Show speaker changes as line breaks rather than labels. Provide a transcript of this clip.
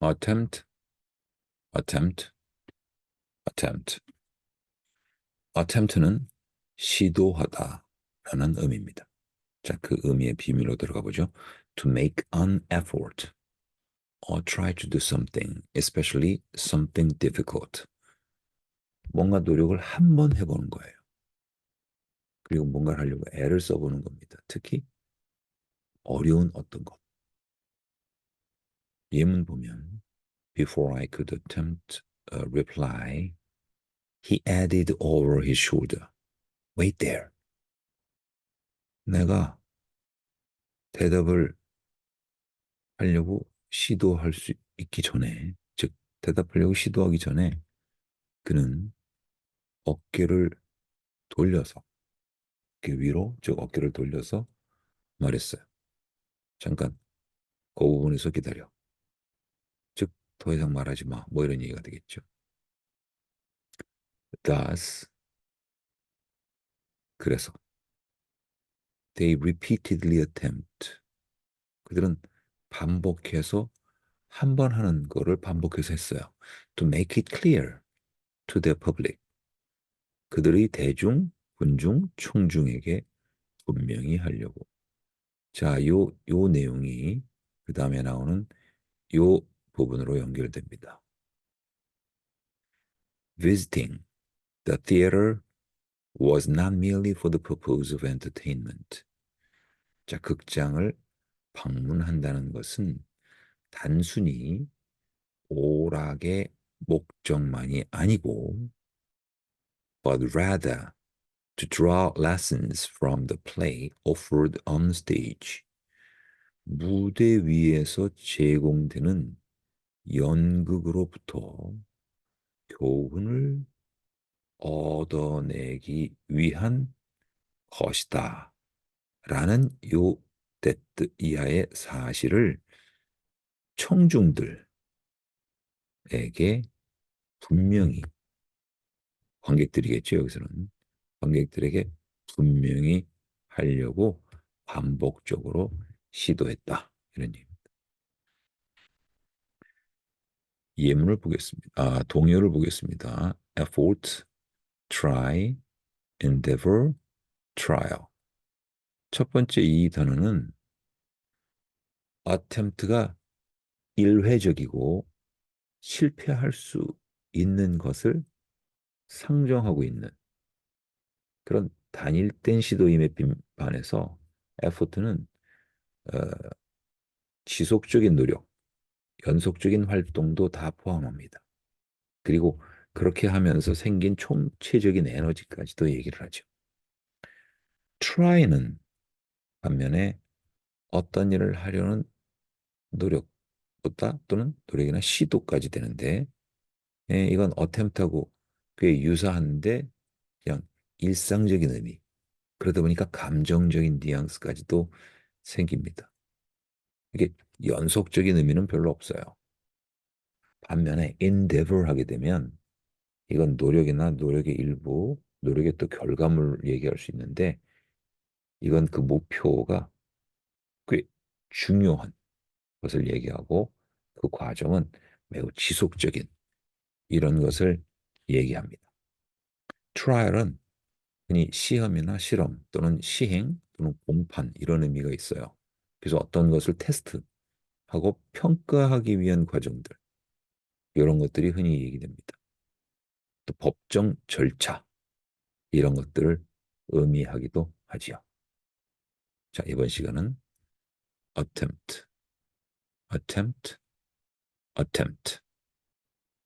attempt, attempt, attempt. attempt는 시도하다 라는 의미입니다. 자, 그 의미의 비밀로 들어가 보죠. To make an effort or try to do something, especially something difficult. 뭔가 노력을 한 번 해보는 거예요. 그리고 뭔가를 하려고 애를 써보는 겁니다. 특히 어려운 어떤 것. 예문 보면 Before I could attempt a reply, he added over his shoulder. Wait there. 내가 대답을 하려고 시도할 수 있기 전에, 즉 대답하려고 시도하기 전에 그는 어깨를 돌려서 어깨 위로, 즉 어깨를 돌려서 말했어요. 잠깐 그 부분에서 기다려. 즉더 이상 말하지 마. 뭐 이런 얘기가 되겠죠. Thus 그래서 they repeatedly attempt 그들은 반복해서 한 번 하는 거를 반복해서 했어요. To make it clear to the public 그들의 대중, 군중, 총중에게 분명히 하려고. 자, 요, 요 내용이 그 다음에 나오는 요 부분으로 연결됩니다. Visiting the theater was not merely for the purpose of entertainment. 자, 극장을 방문한다는 것은 단순히 오락의 목적만이 아니고 but rather to draw lessons from the play offered on stage. 무대 위에서 제공되는 연극으로부터 교훈을 얻어내기 위한 것이다. 라는 요 데트 이하의 사실을 청중들에게 분명히 관객들이겠죠, 여기서는. 관객들에게 분명히 하려고 반복적으로 시도했다. 이런 얘기입니다. 예문을 보겠습니다. 아, 동요를 보겠습니다. effort, try, endeavor, trial. 첫 번째 이 단어는 attempt가 일회적이고 실패할 수 있는 것을 상정하고 있는 그런 단일된 시도임에 반해서 effort는 어, 지속적인 노력, 연속적인 활동도 다 포함합니다. 그리고 그렇게 하면서 생긴 총체적인 에너지까지도 얘기를 하죠. try는 반면에 어떤 일을 하려는 노력보다 또는 노력이나 시도까지 되는데 예, 이건 attempt하고 꽤 유사한데 그냥 일상적인 의미 그러다 보니까 감정적인 뉘앙스까지도 생깁니다. 이게 연속적인 의미는 별로 없어요. 반면에 endeavor 하게 되면 이건 노력이나 노력의 일부, 노력의 또 결과물을 얘기할 수 있는데 이건 그 목표가 꽤 중요한 것을 얘기하고 그 과정은 매우 지속적인 이런 것을 얘기합니다. 트라이얼은 흔히 시험이나 실험 또는 시행 또는 공판 이런 의미가 있어요. 그래서 어떤 것을 테스트 하고 평가하기 위한 과정들 이런 것들이 흔히 얘기됩니다. 또 법정 절차 이런 것들을 의미하기도 하지요. 자, 이번 시간은 attempt, attempt, attempt